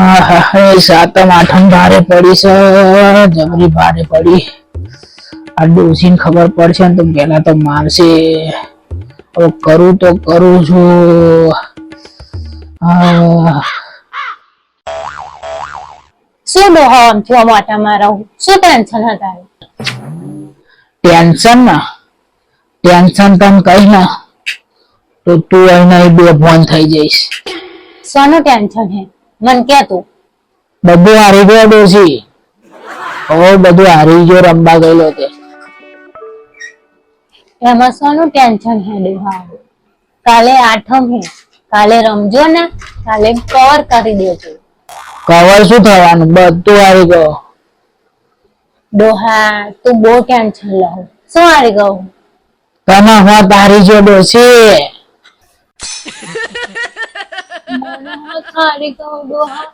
સાતમ આઠમ ભારે પડી છે જબરી ભારે પડી. આ ડોસીને ખબર પડશે ને તો પેલા તો મારશે. હવે કરું તો કરું છું. શું ડોહા થયો મોટામાં રહું? શું ટેન્શન હતા ટેન્શન ના? ટેન્શન તમ કઈ ના? તો તું અહીંના બે ફોન થઈ જઈશ. શાનું ટેન્શન હે? મન કે તું. બધું હારી ગયો ડોસી હવે બધું હારી ગયો રમવા ગયેલો તે એમાં શાનું ટેન્શન હે. ડોહા કાલે આઠમ હે કાલે રમજો ને કાલે કવર કરી દેજો. કવર શું થવાનું? બધું હારી ગયો. ડોહા તું બહુ ટેન્શન લઉં શું હારી ગયું? તમે હું તારી જો ડોસી હારી ગયું ડોહા